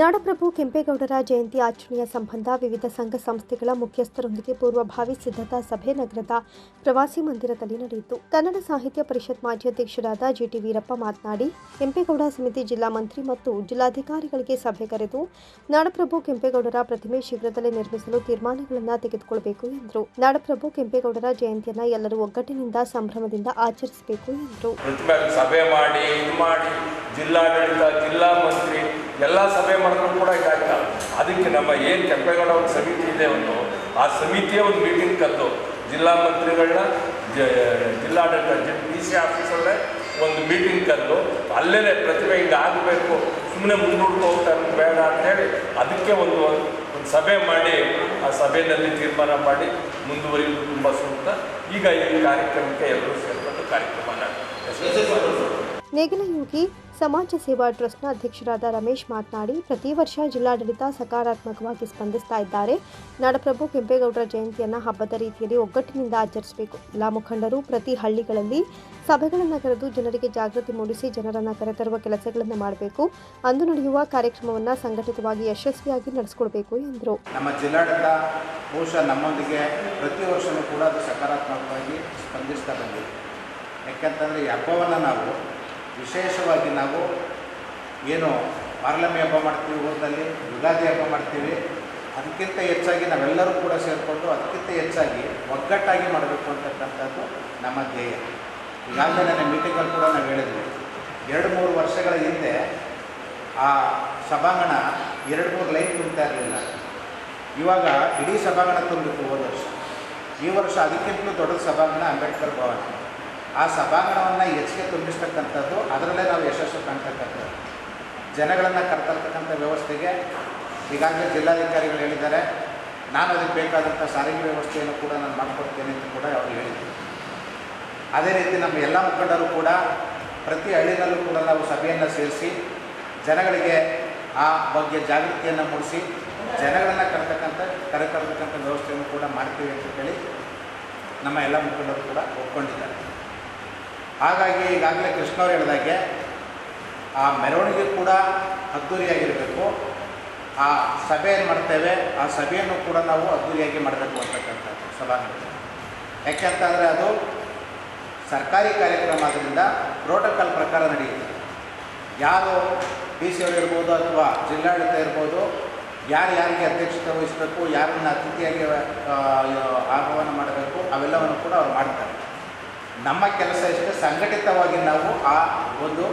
ನಾಡಪ್ರಭು ಕೆಂಪೇಗೌಡರ ಜಯಂತಿ ಆಚರಣೆಯ ಸಂಬಂಧ ವಿವಿಧ ಸಂಘ ಸಂಸ್ಥೆಗಳ ಮುಖ್ಯಸ್ಥರೊಂದಿಗೆ ಪೂರ್ವಭಾವಿ ಸಿದ್ಧತಾ ಸಭೆ ನಗರದ ಪ್ರವಾಸಿ ಮಂದಿರದಲ್ಲಿ ನಡೆಯಿತು. ಕನ್ನಡ ಸಾಹಿತ್ಯ ಪರಿಷತ್ ಮಾಜಿ ಅಧ್ಯಕ್ಷರಾದ ಜಿಟಿ ವೀರಪ್ಪ ಮಾತನಾಡಿ, ಕೆಂಪೇಗೌಡ ಸಮಿತಿ ಜಿಲ್ಲಾ ಮಂತ್ರಿ ಮತ್ತು ಜಿಲ್ಲಾಧಿಕಾರಿಗಳಿಗೆ ಸಭೆ ಕರೆದು ನಾಡಪ್ರಭು ಕೆಂಪೇಗೌಡರ ಪ್ರತಿಮೆ ಶೀಘ್ರದಲ್ಲೇ ನಿರ್ಮಿಸಲು ತೀರ್ಮಾನಗಳನ್ನು ತೆಗೆದುಕೊಳ್ಳಬೇಕು ಎಂದರು. ನಾಡಪ್ರಭು ಕೆಂಪೇಗೌಡರ ಜಯಂತಿಯನ್ನು ಎಲ್ಲರೂ ಒಗ್ಗಟ್ಟಿನಿಂದ ಸಂಭ್ರಮದಿಂದ ಆಚರಿಸಬೇಕು ಎಂದರು. ಎಲ್ಲ ಸಭೆ ಮಾಡಿದ್ರು ಕೂಡ ಇದಾಗಿಲ್ಲ. ಅದಕ್ಕೆ ನಮ್ಮ ಏನು ಕೆಂಪೇಗೌಡ ಒಂದು ಸಮಿತಿ ಇದೆ ಒಂದು ಆ ಸಮಿತಿಯ ಒಂದು ಮೀಟಿಂಗ್ ಕರೆದು ಜಿಲ್ಲಾ ಮಂತ್ರಿಗಳನ್ನ ಜಿಲ್ಲಾಡಳಿತ ಜಿ ಡಿ ಸಿ ಆಫೀಸಲ್ಲೇ ಒಂದು ಮೀಟಿಂಗ್ ಕರೆದು ಅಲ್ಲೇ ಪ್ರತಿಭೆ ಹಿಂಗೆ ಆಗಬೇಕು ಸುಮ್ಮನೆ ಮುಂದೂಡ್ಕೊ ಹೋಗ್ತಾರೆ ಬೇಡ ಅಂತೇಳಿ ಅದಕ್ಕೆ ಒಂದು ಒಂದು ಸಭೆ ಮಾಡಿ ಆ ಸಭೆಯಲ್ಲಿ ತೀರ್ಮಾನ ಮಾಡಿ ಮುಂದುವರಿಯುವುದು ತುಂಬ ಸೂಕ್ತ. ಈಗ ಈ ಕಾರ್ಯಕ್ರಮಕ್ಕೆ ಎಲ್ಲರೂ ಸೇರಿಕೊಂಡು ಕಾರ್ಯಕ್ರಮನ ನೇಗಿಲಯೋಗಿ ಸಮಾಜ ಸೇವಾ ಟ್ರಸ್ಟ್ನ ಅಧ್ಯಕ್ಷರಾದ ರಮೇಶ್ ಮಾತನಾಡಿ, ಪ್ರತಿ ವರ್ಷ ಜಿಲ್ಲಾಡಳಿತ ಸಕಾರಾತ್ಮಕವಾಗಿ ಸ್ಪಂದಿಸ್ತಾ ಇದ್ದಾರೆ. ನಾಡಪ್ರಭು ಕೆಂಪೇಗೌಡರ ಜಯಂತಿಯನ್ನು ಹಬ್ಬದ ರೀತಿಯಲ್ಲಿ ಒಗ್ಗಟ್ಟಿನಿಂದ ಆಚರಿಸಬೇಕು. ಎಲ್ಲ ಮುಖಂಡರು ಪ್ರತಿ ಹಳ್ಳಿಗಳಲ್ಲಿ ಸಭೆಗಳನ್ನು ಕರೆದು ಜನರಿಗೆ ಜಾಗೃತಿ ಮೂಡಿಸಿ ಜನರನ್ನು ಕರೆತರುವ ಕೆಲಸಗಳನ್ನು ಮಾಡಬೇಕು. ಅಂದು ನಡೆಯುವ ಕಾರ್ಯಕ್ರಮವನ್ನು ಸಂಘಟಿತವಾಗಿ ಯಶಸ್ವಿಯಾಗಿ ನಡೆಸಿಕೊಡಬೇಕು ಎಂದರು. ನಮ್ಮ ಜಿಲ್ಲಾಡಳಿತ ಬಹುಶಃ ನಮ್ಮೊಂದಿಗೆ ಪ್ರತಿ ವರ್ಷವೂ ಕೂಡ ಸಕಾರಾತ್ಮಕವಾಗಿ ಸ್ಪಂದಿಸ್ತಾ ಬಂದಿದೆ. ಯಾಕಂತಂದರೆ ಈ ಹಬ್ಬವನ್ನು ನಾವು ವಿಶೇಷವಾಗಿ ನಾವು ಏನು ಮಾರ್ಲಮ್ಮಿ ಹಬ್ಬ ಮಾಡ್ತೀವಿ ಊರಿನಲ್ಲಿ ಯುಗಾದಿ ಹಬ್ಬ ಮಾಡ್ತೀವಿ. ಅದಕ್ಕಿಂತ ಹೆಚ್ಚಾಗಿ ನಾವೆಲ್ಲರೂ ಕೂಡ ಸೇರಿಕೊಂಡು ಅದಕ್ಕಿಂತ ಹೆಚ್ಚಾಗಿ ಒಗ್ಗಟ್ಟಾಗಿ ಮಾಡಬೇಕು ಅಂತಕ್ಕಂಥದ್ದು ನಮ್ಮ ಧ್ಯೇಯ. ಈಗಾಗಲೇ ನನ್ನ ಮೀಟಿಂಗಲ್ಲಿ ಕೂಡ ನಾವು ಹೇಳಿದ್ವಿ. ಎರಡು ಮೂರು ವರ್ಷಗಳ ಹಿಂದೆ ಆ ಸಭಾಂಗಣ ಎರಡು ಮೂರು ಲೈನ್ ತುಂಬ್ತಾ ಇರಲಿಲ್ಲ. ಇವಾಗ ಇಡೀ ಸಭಾಂಗಣ ತುಂಬಿತ್ತು ಹೋದ ವರ್ಷ. ಈ ವರ್ಷ ಅದಕ್ಕಿಂತಲೂ ದೊಡ್ಡ ಸಭಾಂಗಣ ಅಂಬೇಡ್ಕರ್ ಭವನ. ಆ ಸಭಾಂಗಣವನ್ನು ಹೆಚ್ಚಿಗೆ ತುಂಬಿಸ್ತಕ್ಕಂಥದ್ದು, ಅದರಲ್ಲೇ ನಾವು ಯಶಸ್ಸು ಕಾಣ್ತಕ್ಕಂಥದ್ದು. ಜನಗಳನ್ನು ಕರ್ತರ್ತಕ್ಕಂಥ ವ್ಯವಸ್ಥೆಗೆ ಈಗಾಗಲೇ ಜಿಲ್ಲಾಧಿಕಾರಿಗಳು ಹೇಳಿದ್ದಾರೆ. ನಾನು ಅದಕ್ಕೆ ಬೇಕಾದಂಥ ಸಾರಿಗೆ ವ್ಯವಸ್ಥೆಯನ್ನು ಕೂಡ ನಾನು ಮಾಡಿಕೊಡ್ತೇನೆ ಅಂತ ಕೂಡ ಅವರು ಹೇಳಿದರು. ಅದೇ ರೀತಿ ನಮ್ಮ ಎಲ್ಲ ಮುಖಂಡರು ಕೂಡ ಪ್ರತಿ ಹಳ್ಳಿನಲ್ಲೂ ಕೂಡ ನಾವು ಸಭೆಯನ್ನು ಸೇರಿಸಿ, ಜನಗಳಿಗೆ ಆ ಬಗ್ಗೆ ಜಾಗೃತಿಯನ್ನು ಮೂಡಿಸಿ, ಜನಗಳನ್ನು ಕರೆತಕ್ಕಂಥ, ಕರೆತರ್ತಕ್ಕಂಥ ವ್ಯವಸ್ಥೆಯನ್ನು ಕೂಡ ಮಾಡ್ತೀವಿ ಅಂತ ಹೇಳಿ ನಮ್ಮ ಎಲ್ಲ ಮುಖಂಡರು ಕೂಡ ಒಪ್ಕೊಂಡಿದ್ದಾರೆ. ಹಾಗಾಗಿ ಈಗಾಗಲೇ ಕೃಷ್ಣವ್ರು ಹೇಳಿದಾಗೆ, ಆ ಮೆರವಣಿಗೆ ಕೂಡ ಅದ್ದೂರಿಯಾಗಿರಬೇಕು. ಆ ಸಭೆ ಏನು ಮಾಡ್ತೇವೆ, ಆ ಸಭೆಯನ್ನು ಕೂಡ ನಾವು ಅದ್ದೂರಿಯಾಗಿ ಮಾಡಬೇಕು ಅಂತಕ್ಕಂಥದ್ದು ಸಭಾಂಗಣ. ಯಾಕೆಂತಂದರೆ ಅದು ಸರ್ಕಾರಿ ಕಾರ್ಯಕ್ರಮ ಆದ್ದರಿಂದ ಪ್ರೋಟೋಕಾಲ್ ಪ್ರಕಾರ ನಡೆಯುತ್ತೆ. ಯಾರು ಡಿ ಸಿ ಇರ್ಬೋದು ಅಥವಾ ಜಿಲ್ಲಾಡಳಿತ ಇರ್ಬೋದು, ಯಾರು ಯಾರಿಗೆ ಅಧ್ಯಕ್ಷತೆ ವಹಿಸಬೇಕು, ಯಾರನ್ನು ಅತಿಥಿಯಾಗಿ ಆಹ್ವಾನ ಮಾಡಬೇಕು, ಅವೆಲ್ಲವನ್ನು ಕೂಡ ಅವ್ರು ಮಾಡ್ತಾರೆ. ನಮ್ಮ ಕೆಲಸ ಎಷ್ಟು? ಸಂಘಟಿತವಾಗಿ ನಾವು ಆ ಒಂದು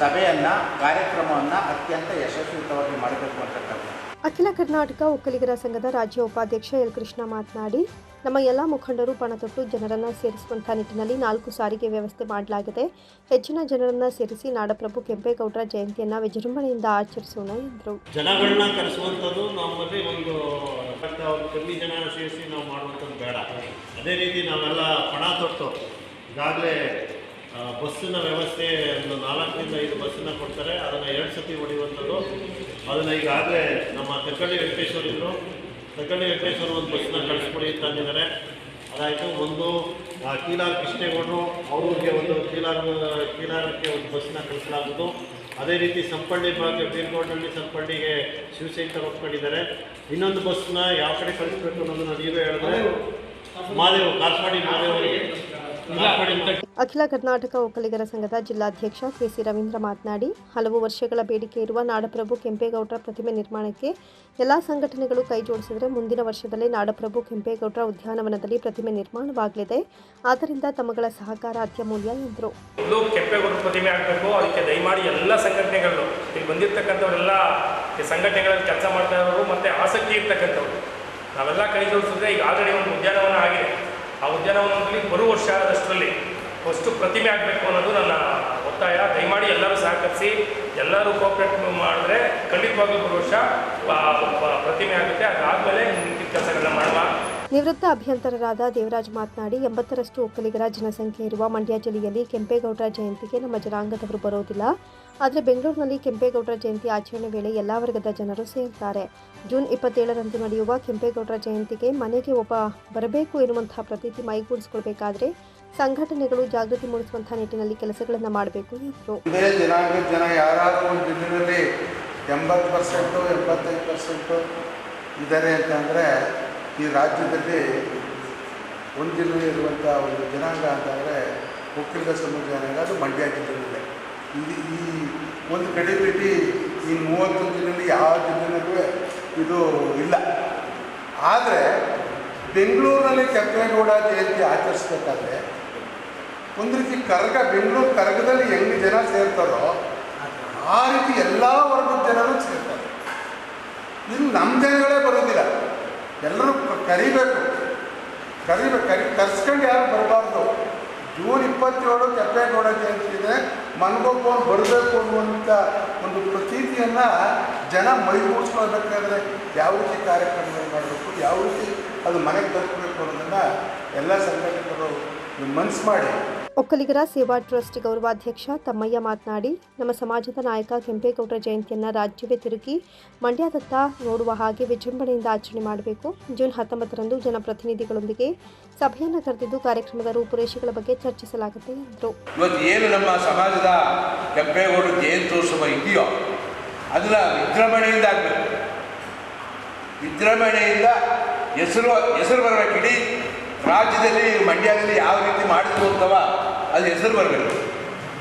ಸಭೆಯನ್ನು ಕಾರ್ಯಕ್ರಮವನ್ನು ಅತ್ಯಂತ ಯಶಸ್ವಿತವಾಗಿ ಮಾಡಬೇಕು ಅಂತಕ್ಕಂಥದ್ದು. ಅಖಿಲ ಕರ್ನಾಟಕ ಒಕ್ಕಲಿಗರ ಸಂಘದ ರಾಜ್ಯ ಉಪಾಧ್ಯಕ್ಷ ಎಲ್ ಕೃಷ್ಣ ಮಾತನಾಡಿ ನಮ್ಮ ಎಲ್ಲ ಮುಖಂಡರು ಪಣತೊಟ್ಟು ಜನರನ್ನು ಸೇರಿಸುವಂಥ ನಿಟ್ಟಿನಲ್ಲಿ ನಾಲ್ಕು ಸಾರಿಗೆ ವ್ಯವಸ್ಥೆ ಮಾಡಲಾಗಿದೆ. ಹೆಚ್ಚಿನ ಜನರನ್ನು ಸೇರಿಸಿ ನಾಡಪ್ರಭು ಕೆಂಪೇಗೌಡರ ಜಯಂತಿಯನ್ನು ವಿಜೃಂಭಣೆಯಿಂದ ಆಚರಿಸೋಣ ಎಂದರು. ಜನಗಳನ್ನ ಕರೆಸುವಂಥದ್ದು ನಮ್ಮಲ್ಲಿ ಒಂದು ಕಮ್ಮಿ ಜನ ಸೇರಿಸಿ ನಾವು ಮಾಡುವಂಥದ್ದು ಬೇಡ. ಅದೇ ರೀತಿ ನಾವೆಲ್ಲ ಪಣ ತೊಟ್ಟು ಈಗಾಗಲೇ ಬಸ್ಸಿನ ವ್ಯವಸ್ಥೆ ಒಂದು ನಾಲ್ಕರಿಂದ ಐದು ಬಸ್ಸನ್ನು ಕೊಡ್ತಾರೆ. ಅದನ್ನು ಎರಡು ಸತಿ ಹೊಡೆಯುವಂಥದ್ದು. ಅದನ್ನು ಈಗಾಗಲೇ ನಮ್ಮ ತೆಕ್ಕಳ್ಳಿ ವೆಂಕಟೇಶ್ವರ ಇದ್ದರು ತೆಕ್ಕಳ್ಳಿ ವೆಂಕಟೇಶ್ವರ ಒಂದು ಬಸ್ಸನ್ನ ಕಳಿಸ್ಕೊಡಿ ಅಂತ ಅಂದಿದ್ದಾರೆ. ಅದಾಯಿತು. ಒಂದು ಕೀಲಾರ್ ಕೃಷ್ಣೇಗೌಡರು, ಅವ್ರಿಗೆ ಒಂದು ಕೀಲಾರ್, ಕೀಲಾರಕ್ಕೆ ಒಂದು ಬಸ್ಸನ್ನ ಕಳಿಸಲಾಗುವುದು. ಅದೇ ರೀತಿ ಸಂಪಳ್ಳಿ ಭಾಗ ಬೀರ್ಗೋಡ್ನಲ್ಲಿ ಸಂಪಳ್ಳಿಗೆ ಶಿವಶಂಕರ್ ಒಪ್ಕೊಂಡಿದ್ದಾರೆ. ಇನ್ನೊಂದು ಬಸ್ಸನ್ನ ಯಾವ ಕಡೆ ಕಳಿಸ್ಬೇಕು ನಾನು ನೀವೇ ಹೇಳಿದ್ರೆ, ಮಾದೇವ್ ಕಾರ್ಪಾಡಿ ಮಾದೇವ್ ಅವರಿಗೆ ಕಾರ್ಪಾಡಿ ಮಾದೇವ್ ಅಖಿಲ ಕರ್ನಾಟಕ ಒಕ್ಕಲಿಗರ ಸಂಘದ ಜಿಲ್ಲಾಧ್ಯಕ್ಷ ಕೆಸಿ ರವೀಂದ್ರ ಮಾತನಾಡಿ, ಹಲವು ವರ್ಷಗಳ ಬೇಡಿಕೆ ಇರುವ ನಾಡಪ್ರಭು ಕೆಂಪೇಗೌಡರ ಪ್ರತಿಮೆ ನಿರ್ಮಾಣಕ್ಕೆ ಎಲ್ಲ ಸಂಘಟನೆಗಳು ಕೈಜೋಡಿಸಿದರೆ ಮುಂದಿನ ವರ್ಷದಲ್ಲೇ ನಾಡಪ್ರಭು ಕೆಂಪೇಗೌಡರ ಉದ್ಯಾನವನದಲ್ಲಿ ಪ್ರತಿಮೆ ನಿರ್ಮಾಣವಾಗಲಿದೆ. ಆದ್ದರಿಂದ ತಮ್ಮಗಳ ಸಹಕಾರ ಅತ್ಯಮೂಲ್ಯ ಎಂದರು. ಕೆಂಪೇಗೌಡರ ಪ್ರತಿಮೆ ಆಗಬೇಕು. ಅದಕ್ಕೆ ದಯಮಾಡಿ ಎಲ್ಲ ಸಂಘಟನೆಗಳು, ಇಲ್ಲಿ ಬಂದಿರತಕ್ಕಂಥವರೆಲ್ಲ ಸಂಘಟನೆಗಳಲ್ಲಿ ಕೆಲಸ ಮಾಡ್ತಾ ಇರೋರು ಮತ್ತೆ ಆಸಕ್ತಿ ಇರ್ತಕ್ಕಂಥವ್ರು. ನಾವೆಲ್ಲ ಕೈ ಜೋಡಿಸಿದ್ರೆ ಈಗ ಆಲ್ರೆಡಿ ಒಂದು ಉದ್ಯಾನವನ ಆಗಿದೆ. ಆ ಉದ್ಯಾನವನದಲ್ಲಿ ಬರುವ ವರ್ಷ ಆದಷ್ಟರಲ್ಲಿ ಫಸ್ಟು ಪ್ರತಿಮೆ ಆಗಬೇಕು ಅನ್ನೋದು ನನ್ನ ಒತ್ತಾಯ. ದಯಮಾಡಿ ಎಲ್ಲರೂ ಸಹಕರಿಸಿ, ಎಲ್ಲರೂ ಕೋಆಪ್ರೇಟ್ ಮಾಡಿದ್ರೆ ಖಂಡಿತವಾಗ್ಲೂ ಬರುವ ವರ್ಷ ಪ್ರತಿಮೆ ಆಗುತ್ತೆ. ಅದಾದಮೇಲೆ ಕೆಲಸಗಳನ್ನ ಮಾಡುವ. ನಿವೃತ್ತ ಅಭಿಯಂತರರಾದ ದೇವರಾಜ್ ಮಾತನಾಡಿ, ಎಂಬತ್ತರಷ್ಟು ಒಕ್ಕಲಿಗರ ಜನಸಂಖ್ಯೆ ಇರುವ ಮಂಡ್ಯ ಜಿಲ್ಲೆಯಲ್ಲಿ ಕೆಂಪೇಗೌಡರ ಜಯಂತಿಗೆ ನಮ್ಮ ಜನಾಂಗದವರು ಬರೋದಿಲ್ಲ. ಆದರೆ ಬೆಂಗಳೂರಿನಲ್ಲಿ ಕೆಂಪೇಗೌಡರ ಜಯಂತಿ ಆಚರಣೆ ವೇಳೆ ಎಲ್ಲ ವರ್ಗದ ಜನರು ಸೇರುತ್ತಾರೆ ಜೂನ್ ಇಪ್ಪತ್ತೇಳರಂದು ನಡೆಯುವ ಕೆಂಪೇಗೌಡರ ಜಯಂತಿಗೆ ಮನೆಗೆ ಒಬ್ಬ ಬರಬೇಕು ಎನ್ನುವಂತಹ ಪ್ರತೀತಿ ಮೈಗೂಡಿಸಿಕೊಳ್ಬೇಕಾದ್ರೆ ಸಂಘಟನೆಗಳು ಜಾಗೃತಿ ಮೂಡಿಸುವಂತಹ ನಿಟ್ಟಿನಲ್ಲಿ ಕೆಲಸಗಳನ್ನು ಮಾಡಬೇಕು ಎಂದರು. ಜನ ಯಾರಾದರೂ ಒಂದು ದಿನದಲ್ಲಿ ಎಂಬತ್ತು ಪರ್ಸೆಂಟು ಎಂಬತ್ತೈದು ಪರ್ಸೆಂಟು ಇದ್ದಾರೆ ಅಂತಂದರೆ ಈ ರಾಜ್ಯದಲ್ಲಿ ಒಂದು ಜಿಲ್ಲೆ ಇರುವಂಥ ಒಂದು ಜನಾಂಗ ಅಂತಂದರೆ ಒಕ್ಕಲಿಗ ಸಮುದಾಯ ಅದು ಮಂಡ್ಯ ಜಿಲ್ಲೆಯಲ್ಲಿದೆ. ಇದು ಈ ಒಂದು ಕಡೆ ಬಿಟ್ಟು ಈ ಮೂವತ್ತು ಜಿಲ್ಲೆಯಲ್ಲಿ ಯಾವ ಜಿಲ್ಲೆನಲ್ಲೂ ಇದು ಇಲ್ಲ. ಆದರೆ ಬೆಂಗಳೂರಿನಲ್ಲಿ ಕೆಂಪೇಗೌಡ ಜಯಂತಿ ಆಚರಿಸ್ಬೇಕಾದ್ರೆ ಒಂದು ರೀತಿ ಕರಗ, ಬೆಂಗಳೂರು ಕರಗದಲ್ಲಿ ಹೆಂಗೆ ಜನ ಸೇರ್ತಾರೋ ಆ ರೀತಿ ಎಲ್ಲ ವರ್ಗದ ಜನರು ಸೇರ್ತಾರೆ. ಇದು ನಮ್ಮ ಜನಗಳೇ ಬರೋದಿಲ್ಲ. ಎಲ್ಲರೂ ಕರಿಬೇಕು. ಕರಿಬೇಕು. ಕರಿ, ಕರ್ಸ್ಕೊಂಡು ಯಾರು ಬರಬಾರ್ದು? ಇಪ್ಪತ್ತೇಳು ಕೆಂಪೇಗೌಡ ಜಯಂತಿ ಇದೆ ಮನಗೊಬ್ಬವನು ಬರಬೇಕು ಅನ್ನುವಂಥ ಒಂದು ಪ್ರತೀತಿಯನ್ನು ಜನ ಮೈಗೂಡಿಸ್ಕೊಳ್ಬೇಕಾದ್ರೆ ಯಾವ ರೀತಿ ಕಾರ್ಯಕ್ರಮಗಳು ಮಾಡಬೇಕು, ಯಾವ ರೀತಿ ಅದು ಮನೆಗೆ ತಲುಪಬೇಕು ಅನ್ನೋದನ್ನು ಎಲ್ಲ ಸಂಘಟಕರು ಮನಸ್ಸು ಮಾಡಿ. ಒಕ್ಕಲಿಗರ ಸೇವಾ ಟ್ರಸ್ಟ್ ಗೌರವಾಧ್ಯಕ್ಷ ತಮ್ಮಯ್ಯ ಮಾತನಾಡಿ, ನಮ್ಮ ಸಮಾಜದ ನಾಯಕ ಕೆಂಪೇಗೌಡರ ಜಯಂತಿಯನ್ನು ರಾಜ್ಯವೇ ತಿರುಗಿ ಮಂಡ್ಯದತ್ತ ನೋಡುವ ಹಾಗೆ ವಿಜೃಂಭಣೆಯಿಂದ ಆಚರಣೆ ಮಾಡಬೇಕು. ಜೂನ್ ಹತ್ತೊಂಬತ್ತರಂದು ಜನಪ್ರತಿನಿಧಿಗಳೊಂದಿಗೆ ಸಭೆಯನ್ನು ಕರೆದಿದ್ದು ಕಾರ್ಯಕ್ರಮದ ರೂಪುರೇಷೆಗಳ ಬಗ್ಗೆ ಚರ್ಚಿಸಲಾಗುತ್ತೆ ಎಂದರು ಏನು ನಮ್ಮ ಸಮಾಜದ ಕೆಂಪೇಗೌಡರ ಜಯಂತ್ಯೋತ್ಸವ ಇದೆಯೋ, ಅದನ್ನ ವಿಜೃಂಭಣೆಯಿಂದ ಆಗಬೇಕು. ವಿಜೃಂಭಣೆಯಿಂದ ಹೆಸರು ಹೆಸರು ಬರಬೇಕು. ಇಡೀ ರಾಜ್ಯದಲ್ಲಿ, ಮಂಡ್ಯದಲ್ಲಿ ಯಾವ ರೀತಿ ಮಾಡಿದ್ರು ಅಂತವ ಅಲ್ಲಿ ಹೆಸರು ಬರಬೇಕು.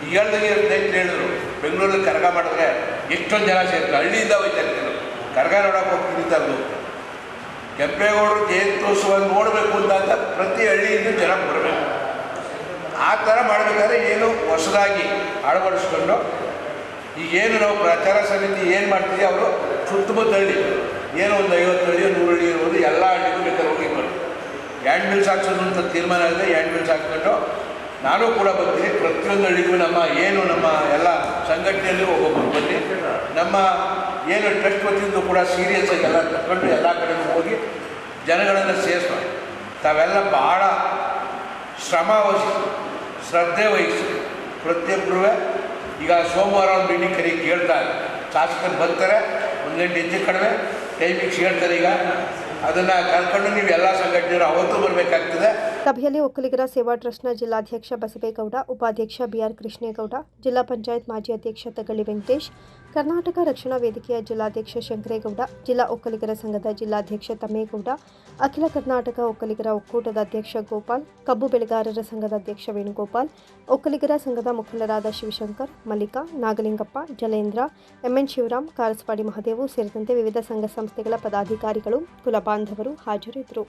ಈಗ ಹೇಳ್ದಂಗೆ ಸ್ನೇಹಿತರು ಹೇಳಿದ್ರು, ಬೆಂಗಳೂರಲ್ಲಿ ಕರಗ ಮಾಡಿದ್ರೆ ಎಷ್ಟೊಂದು ಜನ ಸೇರ್ತಾರೆ. ಹಳ್ಳಿಯಿಂದ ಹೋಯ್ತಾರೆ ಇರ್ತಾರೆ. ಕರಗ ನೋಡೋಕೆ ಹೋಗ್ತೀನಿ ಅಲ್ದು ಕೆಂಪೇಗೌಡರು ಜಯಂತ್ಯೋತ್ಸವ ನೋಡಬೇಕು ಅಂತ ಪ್ರತಿ ಹಳ್ಳಿಯಿಂದ ಜನ ಬರಬೇಕು. ಆ ಥರ ಮಾಡಬೇಕಾದ್ರೆ ಏನು ಹೊಸದಾಗಿ ಅಳವಡಿಸ್ಕೊಂಡು ಈಗೇನು ನಾವು ಪ್ರಚಾರ ಸಮಿತಿ ಏನು ಮಾಡ್ತೀವಿ, ಅವರು ಸುತ್ತಮುತ್ತ ಹಳ್ಳಿ. ಏನೋ ಒಂದು ಐವತ್ತು ಹಳ್ಳಿ ನೂರು ಹಳ್ಳಿ ಇರ್ಬೋದು, ಎಲ್ಲ ಹಳ್ಳಿಗೂ ಬೇಕಾದ್ರೆ ಹೋಗಿಕೊಂಡು ಹ್ಯಾಂಡ್ ಮಿಲ್ಸ್ ಹಾಕ್ಸೋದು ಅಂತ ತೀರ್ಮಾನ ಆಗಿದೆ ಹ್ಯಾಂಡ್ ಮಿಲ್ಸ್ ಹಾಕ್ಕೊಂಡು ನಾನು ಕೂಡ ಬರ್ತೀನಿ ಪ್ರತಿಯೊಂದು ಹಳ್ಳಿಗೂ ನಮ್ಮ ಏನು ನಮ್ಮ ಎಲ್ಲ ಸಂಘಟನೆಯಲ್ಲಿ ಒಬ್ಬೊಬ್ಬರು ಬನ್ನಿ ನಮ್ಮ ಏನು ಟ್ರಸ್ಟ್ ವತಿಯಿಂದ ಕೂಡ ಸೀರಿಯಸ್ ಆಗಿ ಎಲ್ಲ ತಗೊಂಡು ಎಲ್ಲ ಕಡೆಗೂ ಹೋಗಿ ಜನಗಳನ್ನು ಸೇರಿಸೋಣ. ತಾವೆಲ್ಲ ಭಾಳ ಶ್ರಮ ವಹಿಸಿ, ಶ್ರದ್ಧೆ ವಹಿಸಿ ಪ್ರತಿಯೊಬ್ಬರು ಈಗ ಸೋಮವಾರ ಒಂದು ಮೀಟಿಂಗ್ ಕರಿ ಕೇಳ್ತಾರೆ ಶಾಸಕರು ಬರ್ತಾರೆ ಒಂದು ಗಂಟೆ ಹೆಚ್ಚು ಕಡಿಮೆ ಟೈಮಿಂಗ್ಸ್ ಹೇಳ್ತಾರೆ ಈಗ. ಸಭೆಯಲ್ಲಿ ಒಕ್ಕಲಿಗರ ಸೇವಾ ಟ್ರಸ್ಟ್ನ ಜಿಲ್ಲಾಧ್ಯಕ್ಷ ಬಸವೇಗೌಡ, ಉಪಾಧ್ಯಕ್ಷ ಬಿಆರ್ ಕೃಷ್ಣೇಗೌಡ, ಜಿಲ್ಲಾ ಪಂಚಾಯತ್ ಮಾಜಿ ಅಧ್ಯಕ್ಷ ತಗಳಿ ವೆಂಕಟೇಶ್ ಕರ್ನಾಟಕ ರಕ್ಷಣಾ ವೇದಿಕೆಯ ಜಿಲ್ಲಾಧ್ಯಕ್ಷ ಶಂಕರೇಗೌಡ, ಜಿಲ್ಲಾ ಒಕ್ಕಲಿಗರ ಸಂಘದ ಜಿಲ್ಲಾಧ್ಯಕ್ಷ ತಮ್ಮೇಗೌಡ, ಅಖಿಲ ಕರ್ನಾಟಕ ಒಕ್ಕಲಿಗರ ಒಕ್ಕೂಟದ ಅಧ್ಯಕ್ಷ ಗೋಪಾಲ್, ಕಬ್ಬು ಬೆಳೆಗಾರರ ಸಂಘದ ಅಧ್ಯಕ್ಷ ವೇಣುಗೋಪಾಲ್, ಒಕ್ಕಲಿಗರ ಸಂಘದ ಮುಖಂಡರಾದ ಶಿವಶಂಕರ್, ಮಲ್ಲಿಕಾ, ನಾಗಲಿಂಗಪ್ಪ, ಜಲೇಂದ್ರ, ಎಂಎನ್ ಶಿವರಾಮ್, ಕಾರಸ್ವಾಡಿ ಮಹದೇವು ಸೇರಿದಂತೆ ವಿವಿಧ ಸಂಘ ಸಂಸ್ಥೆಗಳ ಪದಾಧಿಕಾರಿಗಳು, ಕುಲಬಾಂಧವರು ಹಾಜರಿದ್ದರು.